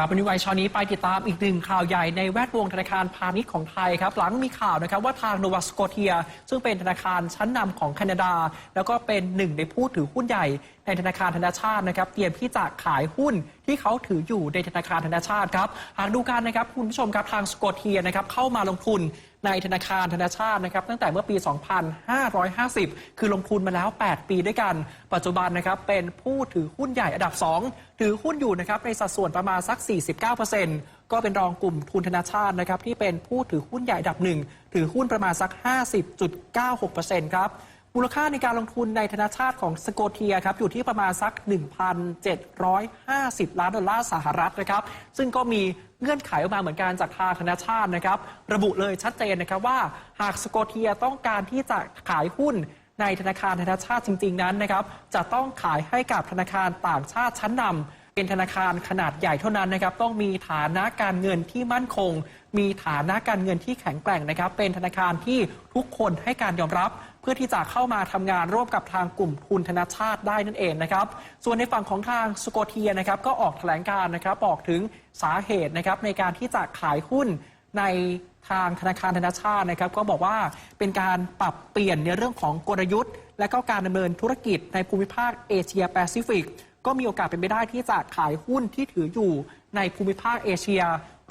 ครับวันนี้ไวยชานี้ไปติดตามอีกหนึ่งข่าวใหญ่ในแวดวงธนาคารพาณิชย์ของไทยครับ หลังมีข่าวนะครับว่าทางโนวาสโกเทีย ซึ่งเป็นธนาคารชั้นนำของแคนาดา แล้วก็เป็นหนึ่งในผู้ถือหุ้นใหญ่ในธนาคารธนาชาตินะครับเตรียมที่จะขายหุ้นที่เขาถืออยู่ในธนาคารธนาชาติครับหากดูการนะครับคุณผู้ชมครับทางสโกเทียนะครับเข้ามาลงทุน ในธนาคารธนาชาตินะครับตั้งแต่เมื่อปี 2550 คือลงทุนมาแล้ว 8 ปีด้วยกัน ปัจจุบันนะครับเป็นผู้ถือหุ้นใหญ่อันดับ 2 ถือหุ้นอยู่นะครับในสัดส่วนประมาณสัก 49%ก็เป็นรองกลุ่มทุนธนาชาตินะครับที่เป็นผู้ถือหุ้นใหญ่อันดับหนึ่งถือหุ้นประมาณสัก 50.96%ครับ มูลค่าในการลงทุนในธนาชาติของสโกเทียครับอยู่ที่ประมาณสัก 1,750 ล้านดอลลาร์สหรัฐนะครับ ซึ่งก็มีเงื่อนไขออกมาเหมือนกันจากทางธนาชาตินะครับ ระบุเลยชัดเจนนะครับว่าหากสโกเทียต้องการที่จะขายหุ้นในธนาคารธนาชาติจริง ๆ นั้นนะครับ จะต้องขายให้กับธนาคารต่างชาติชั้นนำ เป็นธนาคารขนาดใหญ่เท่านั้นนะครับต้องมีฐานะการเงินที่มั่นคง มีฐานะการเงินที่แข็งแกร่งนะครับ เป็นธนาคารที่ทุกคนให้การยอมรับ เพื่อที่จะเข้ามาทำงานร่วมกับทางกลุ่มทุนธนาชาติได้นั่นเองนะครับ ส่วนในฝั่งของทางสโกเทียนะครับก็ออกแถลงการนะครับบอกถึงสาเหตุนะครับในการที่จะขายหุ้นในทางธนาคารธนาชาตินะครับ ก็บอกว่าเป็นการปรับเปลี่ยนในเรื่องของกลยุทธ์ และก็การดำเนินธุรกิจในภูมิภาคเอเชียแปซิฟิก ก็มีโอกาสเป็นไปได้ที่จะขายหุ้นที่ถืออยู่ในภูมิภาคเอเชีย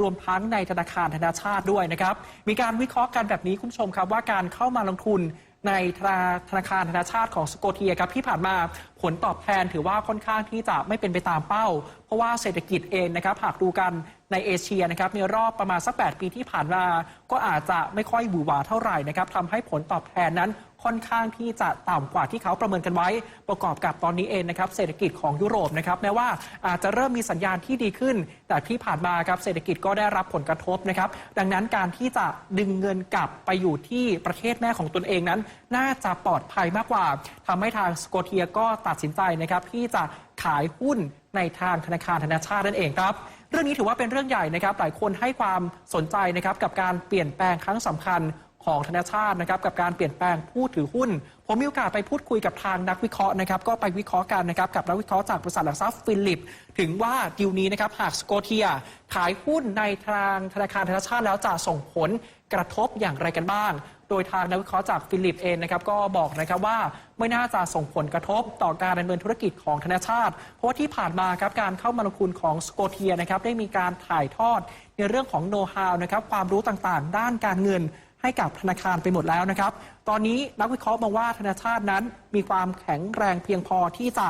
รวมทั้งในธนาคารธนาชาติด้วยนะครับ มีการวิเคราะห์กันแบบนี้คุณผู้ชมครับว่าการเข้ามาลงทุนในธนาธนาคารธนาชาติของสโกเทียครับที่ผ่านมาผลตอบแทนถือว่าค่อนข้างที่จะไม่เป็นไปตามเป้า เพราะว่าเศรษฐกิจเองนะครับหากดูกันในเอเชียนะครับในรอบประมาณสัก 8 ปีที่ผ่านมา ก็อาจจะไม่ค่อยหวือหวาเท่าไหร่นะครับทำให้ผลตอบแทนนั้น ค่อนข้างที่จะต่ำกว่าที่เขาประเมินกันไว้ ประกอบกับตอนนี้เองนะครับเศรษฐกิจของยุโรปนะครับแม้ว่าอาจจะเริ่มมีสัญญาณที่ดีขึ้น แต่ที่ผ่านมาครับเศรษฐกิจก็ได้รับผลกระทบนะครับดังนั้นการที่จะดึงเงินกลับไปอยู่ที่ประเทศแม่ของตนเองนั้น น่าจะปลอดภัยมากกว่าทำให้ทางสโกเทียก็ตัดสินใจนะครับที่จะขายหุ้นในทางธนาคารธนาชาตินั่นเองครับเรื่องนี้ถือว่าเป็นเรื่องใหญ่นะครับ หลายคนให้ความสนใจนะครับกับการเปลี่ยนแปลงครั้งสำคัญ ของธนาชาตินะครับกับการเปลี่ยนแปลงผู้ถือหุ้น ผมมีโอกาสไปพูดคุยกับทางนักวิเคราะห์นะครับก็ไปวิเคราะห์กันนะครับกับนักวิเคราะห์จากบริษัทหลักทรัพย์ฟิลิป ถึงว่าดิวนี้นะครับหากสโกเทีย ขายหุ้นในทางธนาคารธนาชาติแล้วจะส่งผลกระทบอย่างไรกันบ้าง โดยทางนักวิเคราะห์จากฟิลิปเองนะครับก็บอกนะครับว่าไม่น่าจะส่งผลกระทบต่อการดำเนินธุรกิจของธนาชาติ เพราะว่าที่ผ่านมาครับการเข้ามาลงทุนของสโกเทียนะครับได้มีการถ่ายทอดในเรื่องของโน้ตฮาวนะครับความรู้ต่างๆ ด้านการเงิน ให้กับธนาคารไปหมดแล้วนะครับ ตอนนี้นักวิเคราะห์มองว่าธนาชาตินั้นมีความแข็งแรงเพียงพอที่จะ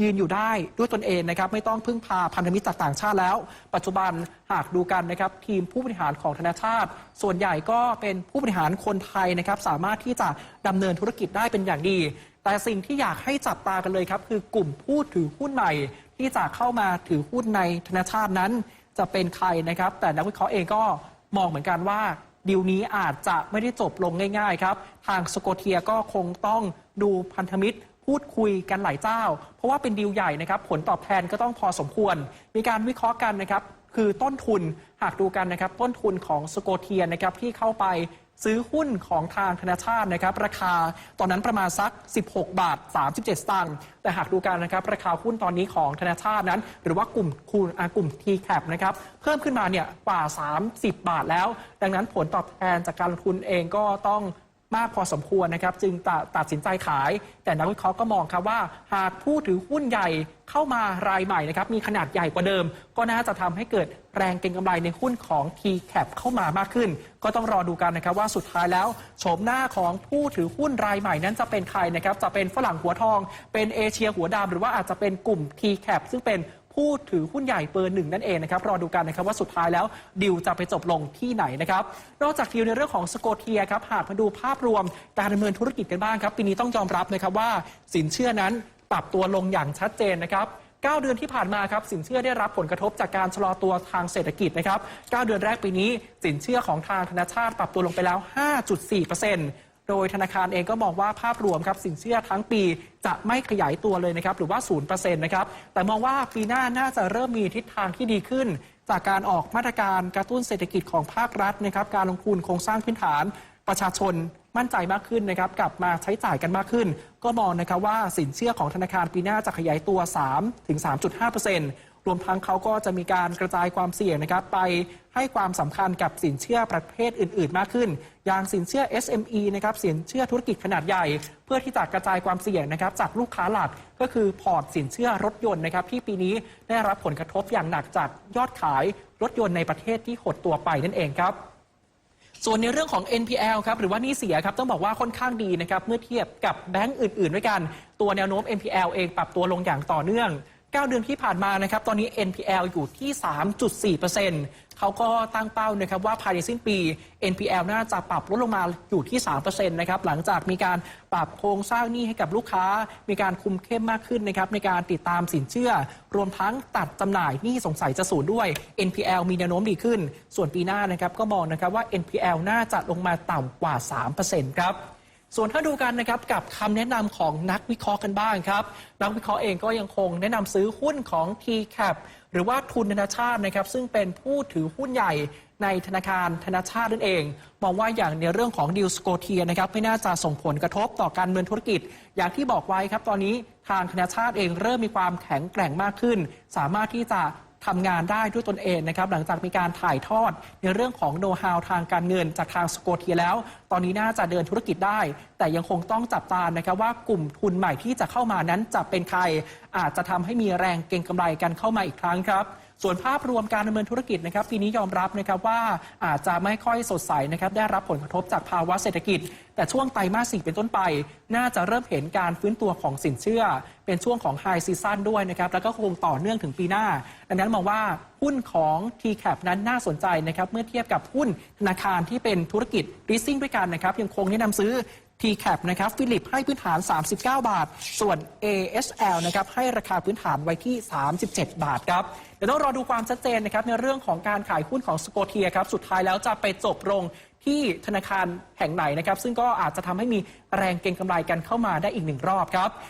ยืนอยู่ได้ด้วยตนเองนะครับ ไม่ต้องพึ่งพาพันธมิตรจากต่างชาติแล้ว ปัจจุบันหากดูกันนะครับ ทีมผู้บริหารของธนาชาติ ส่วนใหญ่ก็เป็นผู้บริหารคนไทยนะครับ สามารถที่จะดำเนินธุรกิจได้เป็นอย่างดี แต่สิ่งที่อยากให้จับตากันเลยครับ คือกลุ่มผู้ถือหุ้นใหม่ ที่จะเข้ามาถือหุ้นในธนาชาตินั้น จะเป็นใครนะครับ แต่นักวิเคราะห์เองก็มองเหมือนกันว่า ดีลนี้อาจจะไม่ได้จบลงง่าย ๆ ครับ ทางสโกเทียก็คงต้องดูพันธมิตรพูดคุยกันหลายเจ้า เพราะว่าเป็นดีลใหญ่นะครับ ผลตอบแทนก็ต้องพอสมควร มีการวิเคราะห์กันนะครับ คือต้นทุนหากดูกันนะครับ ต้นทุนของสโกเทียนะครับที่เข้าไป ซื้อหุ้นของทางธนาชาตินะครับราคาตอนนั้นประมาณสัก 16 บาท 37 สตางค์แต่หากดูกันนะครับราคาหุ้นตอนนี้ของธนาชาตินั้น หรือว่ากลุ่มคูณกลุ่ม t c a p นะครับเพิ่มขึ้นมาเนี่ยกว่า 30 บาทแล้ว ดังนั้นผลตอบแทนจากการลงทุนเองก็ต้อง มากพอสมควรนะครับ จึงตัดตัดสินใจขาย แต่นักวิเคราะห์ก็มองครับว่า หากผู้ถือหุ้นใหญ่เข้ามารายใหม่นะครับมีขนาดใหญ่กว่าเดิม ก็น่าจะทำให้เกิดแรงเก็งกำไรในหุ้นของ t c a p เข้ามามากขึ้น ก็ต้องรอดูกันนะครับว่าสุดท้ายแล้วโฉมหน้าของผู้ถือหุ้นรายใหม่นั้นจะเป็นใครนะครับจะเป็นฝรั่งหัวทอง เป็นเอเชียหัวดำหรือว่าอาจจะเป็นกลุ่ม t c a p ซึ่งเป็น ผู้ถือหุ้นใหญ่เบอร์หนึ่งนั่นเองนะครับรอดูกันนะครับว่าสุดท้ายแล้วดิวจะไปจบลงที่ไหนนะครับนอกจากดิวในเรื่องของสโกเทียครับหากมาดูภาพรวมการดำเนินธุรกิจกันบ้างครับปีนี้ต้องยอมรับนะครับว่าสินเชื่อนั้นปรับตัวลงอย่างชัดเจนนะครับ9 เดือนที่ผ่านมาครับสินเชื่อได้รับผลกระทบจากการชะลอตัวทางเศรษฐกิจนะครับ 9 เดือนแรกปีนี้ สินเชื่อของทางธนาชาติปรับตัวลงไปแล้ว 5.4% โดยธนาคารเองก็มองว่าภาพรวมครับสินเชื่อทั้งปีจะไม่ขยายตัวเลยนะครับหรือว่า 0%นะครับแต่มองว่าปีหน้าน่าจะเริ่มมีทิศทางที่ดีขึ้น จากการออกมาตรการกระตุ้นเศรษฐกิจของภาครัฐนะครับการลงทุนโครงสร้างพื้นฐานประชาชนมั่นใจมากขึ้นนะครับกลับมาใช้จ่ายกันมากขึ้น ก็มองนะครับว่าสินเชื่อของธนาคารปีหน้าจะขยายตัว3ถึง รวมทั้งเขาก็จะมีการกระจายความเสี่ยงนะครับไปให้ความสำคัญกับสินเชื่อประเภทอื่น ๆ มากขึ้น อย่างสินเชื่อ SME นะครับสินเชื่อธุรกิจขนาดใหญ่ เพื่อที่จะกระจายความเสี่ยงนะครับจากลูกค้าหลักก็คือพอร์ตสินเชื่อรถยนต์นะครับที่ปีนี้ได้รับผลกระทบอย่างหนักจากยอดขายรถยนต์ในประเทศที่หดตัวไปนั่นเองครับส่วนในเรื่องของ NPL ครับหรือว่านี้เสียครับต้องบอกว่าค่อนข้างดีนะครับเมื่อเทียบกับแบงก์อื่น ๆ ด้วยกัน ตัวแนวโน้ม NPL เองปรับตัวลงอย่างต่อเนื่อง 9 เดือนที่ผ่านมานะครับ ตอนนี้ NPL อยู่ที่ 3.4%เขาก็ตั้งเป้านะครับว่าภายในสิ้นปี NPL น่าจะปรับลดลงมาอยู่ที่ 3%นะครับหลังจากมีการปรับโครงสร้างหนี้ให้กับลูกค้า มีการคุมเข้มมากขึ้นนะครับในการติดตามสินเชื่อ รวมทั้งตัดจำหน่ายหนี้สงสัยจะสูญด้วย NPL มีแนวโน้มดีขึ้น ส่วนปีหน้านะครับก็มองนะครับว่า NPL น่าจะลงมาต่ำกว่า 3%ครับ ส่วนถ้าดูกันนะครับกับคำแนะนำของนักวิเคราะห์กันบ้างครับ นักวิเคราะห์เองก็ยังคงแนะนำซื้อหุ้นของ TCAP หรือว่าทุนธนาชาตินะครับ ซึ่งเป็นผู้ถือหุ้นใหญ่ในธนาคารธนาชาตินั่นเอง มองว่าอย่างในเรื่องของดิวสโกเทียนะครับไม่น่าจะส่งผลกระทบต่อการเมืองธุรกิจ อย่างที่บอกไว้ครับ ตอนนี้ทางธนาชาติเองเริ่มมีความแข็งแกร่งมากขึ้น สามารถที่จะ ทำงานได้ด้วยตนเองนะครับหลังจากมีการถ่ายทอดในเรื่องของโน้ตฮาวทางการเงินจากทางสโกเทียแล้ว ตอนนี้น่าจะเดินธุรกิจได้ แต่ยังคงต้องจับตานะครับว่ากลุ่มทุนใหม่ที่จะเข้ามานั้นจะเป็นใคร อาจจะทำให้มีแรงเก็งกำไรกันเข้ามาอีกครั้งครับ ส่วนภาพรวมการดำเนินธุรกิจนะครับปีนี้ยอมรับนะครับว่าอาจจะไม่ค่อยสดใสนะครับได้รับผลกระทบจากภาวะเศรษฐกิจ แต่ช่วงไตรมาสสี่เป็นต้นไป น่าจะเริ่มเห็นการฟื้นตัวของสินเชื่อ เป็นช่วงของไฮซีซั o นด้วยนะครับแล้วก็คงต่อเนื่องถึงปีหน้า ดังนั้นมองว่าหุ้นของ t c a p นั้นน่าสนใจนะครับเมื่อเทียบกับหุ้นธนาคารที่เป็นธุรกิจ leasing ด้วยกันนะครับยังคงแนะนำซื้อ TCAP นะครับฟิลิปให้พื้นฐาน 39 บาท ส่วน ASL นะครับให้ราคาพื้นฐานไว้ที่ 37 บาทครับเดี๋ยวต้องรอดูความชัดเจนนะครับในเรื่องของการขายหุ้นของสโกเทียครับสุดท้ายแล้วจะไปจบลงที่ธนาคารแห่งไหนนะครับ ซึ่งก็อาจจะทำให้มีแรงเก็งกำไรกันเข้ามาได้อีกหนึ่งรอบครับ